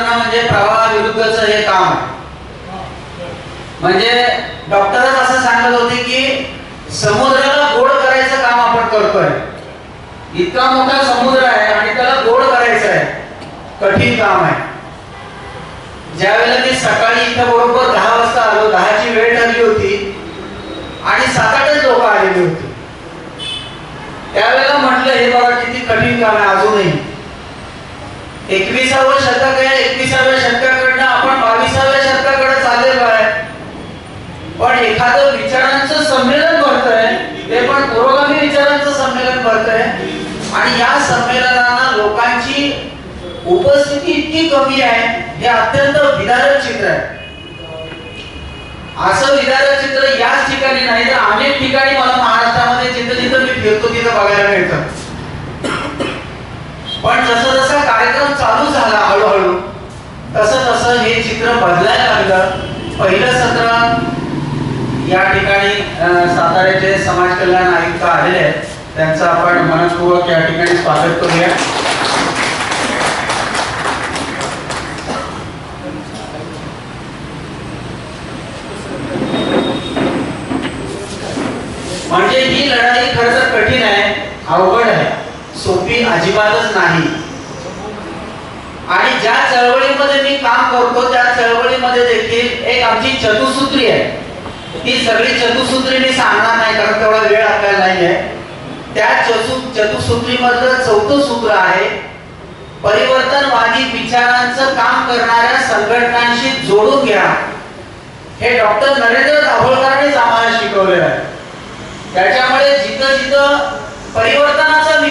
करणं म्हणजे प्रवाहाविरुद्धचं हे काम आहे. म्हणजे डॉक्टरच असं सांगत होते की समुद्राला गोड करायचं काम आपण करतोय. इतका मोठा समुद्र आहे आणि त्याला गोड करायचं आहे. कठीण काम आहे. ज्या वेळेला मी सकाळी इथं बरोबर दहा वाजता आलो दहाची वेळ ठरली होती आणि सात आठच लोक आलेली होती. त्यावेळेला म्हटलं हे बघा किती कठीण काम आहे अजूनही. एकविसावं शतक आहे एकविसाव्या शतकाकडनं आपण बावीसाव्या शतकाकडे चाललेलो आहे पण एखादं विचारांचं संमेलन भरतंय ते पण पुरोगामी विचारांचं संमेलन भरतंय. आणि या संमेलनाला लोकांची उपस्थिती इतकी कमी आहे हे अत्यंत विदारक चित्र आहे. असं विदारक चित्र याच ठिकाणी नाही तर अनेक ठिकाणी मला महाराष्ट्रामध्ये जिथं जिथं मी फिरतो तिथं बघायला मिळतं. पण जसं जसा कार्यक्रम चालू झाला हळूहळू तसं तसं हे चित्र बदलायला लागलं. पहिलं सत्र या ठिकाणी साताऱ्याचे समाज कल्याण आयुक्त आलेले आहेत. त्यांचं आपण मनपूर्वक या ठिकाणी स्वागत करूया म्हणजे ही लढाई खरं तर कठीण आहे अवघड आहे सोपी अजिबातच नाही. आणि ज्या चळवळीमध्ये मी काम करतो त्या चळवळीमध्ये देखील एक आमची चतुसूत्री आहे. ती सगळी चतुसूत्री मी सांगणार नाही कारण तेवढा वेळ आपल्याला नाही आहे. त्या चतु चतुसूत्रीमधलं चौथं सूत्र आहे परिवर्तनवादी विचारांचं काम करणाऱ्या संघटनांशी जोडून घ्या. हे डॉक्टर नरेंद्र दाभोळकरांनीच आम्हाला शिकवले आहे. त्याच्यामुळे जिथं जिथं परिवर्तन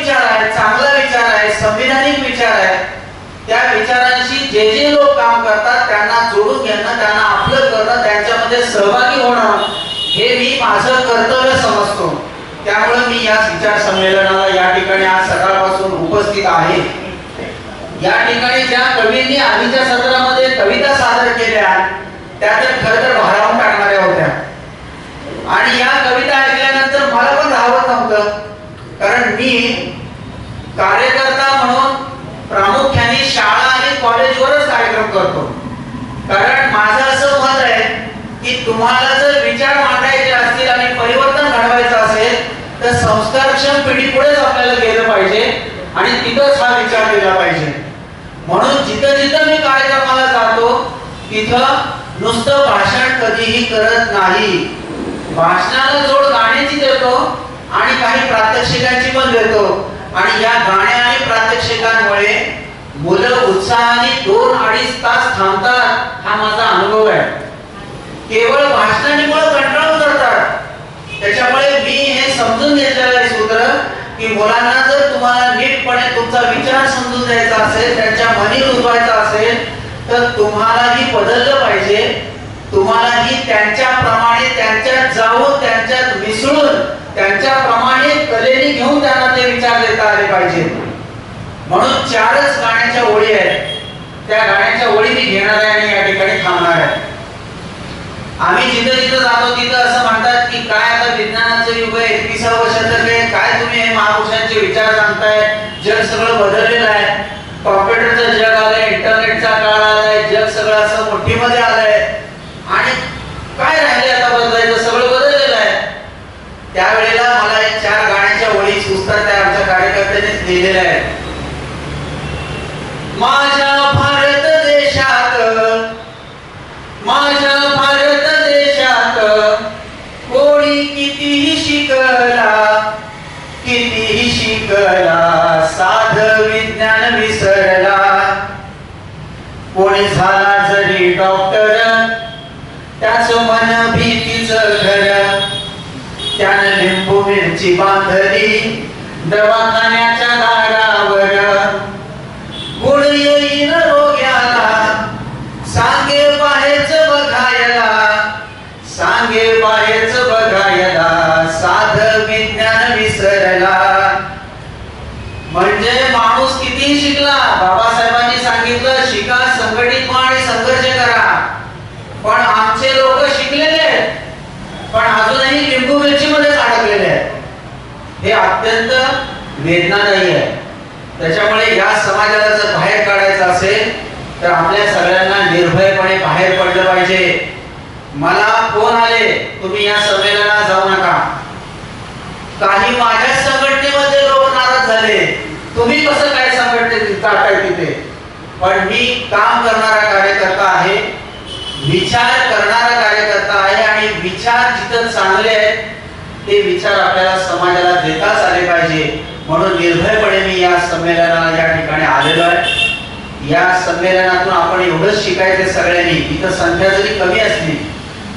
विचार आहे चांगला विचार आहे संविधानिक विचार आहे त्या विचारांशी जे जे लोक काम करतात त्यांना जोडून घेणं त्यांना आपलं करणं त्यांच्यामध्ये सहभागी होणं हे मी माझं कर्तव्य समजतो. त्यामुळे मी या विचार संमेलनाला या ठिकाणी आज सकाळपासून उपस्थित आहे. या ठिकाणी ज्या कवींनी आधीच्या सत्रामध्ये कविता सादर केल्या त्या तर खरं तर भारावून टाकणाऱ्या होत्या. आणि या कविता ऐकल्यानंतर मला पण राहत नव्हतं. कारण मी कार्यकर्ता म्हणून प्रामुख्याने शाळा आणि कॉलेजवरच कार्यक्रम करतो. कारण माझं असं मत आहे की तुम्हाला जर विचार मांडायचे असतील आणि परिवर्तन घडवायचं असेल तर संस्कारक्षम पिढीपुढेच आपल्याला गेलं पाहिजे आणि तिथंच हा विचार केला पाहिजे. म्हणून जिथं जिथं मी कार्यक्रमाला जातो तिथं नुसतं भाषण कधीही करत नाही. भाषणाला जोड गाण्याची देतो आणि काही प्रात्यक्षिकांची पण देतो. आणि या गाण्या आणि प्रात्यक्षिकांमुळे मुलं उत्साहाने दोन अडीच तास थांबतात हा माझा अनुभव आहे. केवळ भाषणामुळे कंटाळून करतात त्याच्यामुळे मी हे समजून घेतलेलं आहे सूत्र की मुलांना जर तुम्हाला नीटपणे तुमचा विचार समजून द्यायचा असेल त्यांच्या मनी रुजवायचा असेल तर तुम्हालाही बदललं पाहिजे. तुम्हालाही त्यांच्याप्रमाणे त्यांच्यात जाऊन त्यांच्यात त्यांच्याप्रमाणे कलेने घेऊन त्यांना ते विचार देता आले पाहिजे. म्हणून चारच गाण्याच्या ओळी आहेत. त्या गाण्याच्या ओळी मी घेणार आहे आणि या ठिकाणी थांबणार आहे. आम्ही जिथं जिथं जातो तिथं असं म्हणतात की काय आता विज्ञानाचं युग आहे एकविसावं शतक आहे काय तुम्ही हे महापुरुषांचे विचार सांगताय? जग सगळं बदललेलं आहे. कॉम्प्युटरचं जग आलंय इंटरनेटचा काळ आलाय जग सगळं असं मोठीमध्ये आलं आणि काय राहिले आता बदलायचं सगळं बदललेलं आहे त्यावेळेला मला एक चार गाण्याच्या पुस्तक सुचतात त्या आमच्या कार्यकर्त्यांनीच लिहिलेलं आहे. माझ्या भारत देशात माझ्या भारत देशात कोणी कितीही शिकला कितीही शिकला साध विज्ञान विसरला. कोणी झाला जरी डॉक्टर त्याच मन भीतीच घर त्यानं लिंबू मिरची बांधली. दवाखान्याच्या दारावर. गुण येईन रोग्याला. सांगे बाहेरच बघायला. सांगे बाहेरच बघायला. साध विज्ञान विसरला. म्हणजे माणूस किती शिकला? बाबासाहेबांनी सांगितलं शिका संघटित व्हा आणि संघर्ष करा. पण आमचे लोक शिकलेले पण अजूनही लिंबू मिरची मध्ये हे अत्यंत वेदनादायी आहे. त्याच्यामुळे या समाजाला जर बाहेर काढायचं असेल तर आपल्या सगळ्यांना निर्भयपणे बाहेर पडलं पाहिजे. मला फोन आले तुम्ही या संमेलनात जाऊ नका. काही माझ्या संघटनेमध्ये लोक नाराज झाले. तुम्ही कसं काय संघटनेत जाताय तिथे? पण मी काम करणारा कार्यकर्ता आहे विचार करणारा कार्यकर्ता आहे आणि विचार जिथं चांगले आहेत ते विचार आपल्याला समाजाला देताच आले पाहिजे. म्हणून निर्भयपणे मी या संमेलनाला या ठिकाणी आलेलो आहे या संमेलनातून आपण एवढंच शिकायचं सगळ्यांनी. इथं संख्या जरी कमी असली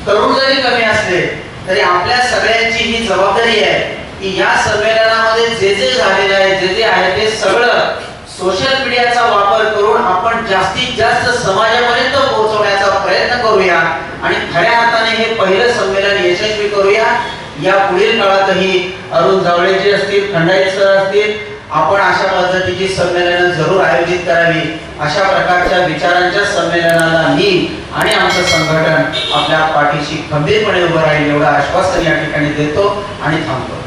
तरुण जरी कमी असले तरी आपल्या सगळ्यांची ही जबाबदारी आहे की या संमेलनामध्ये जे जे झालेले आहे जे जे आहे ते सगळं सोशल मीडियाचा वापर करून आपण जास्तीत जास्त समाजापर्यंत पोहोचवण्याचा प्रयत्न करूया. आणि खऱ्या अर्थाने हे पहिलं संमेलन या पुढील काळातही अरुण जावळेजी असतील खंडाईत सर असतील आपण अशा पद्धतीची संमेलनं जरूर आयोजित करावी. अशा प्रकारच्या विचारांच्या संमेलनाला मी आणि आमचं संघटन आपल्या पाठीशी खंबीरपणे उभं राहील एवढं आश्वासन या ठिकाणी देतो आणि थांबतो.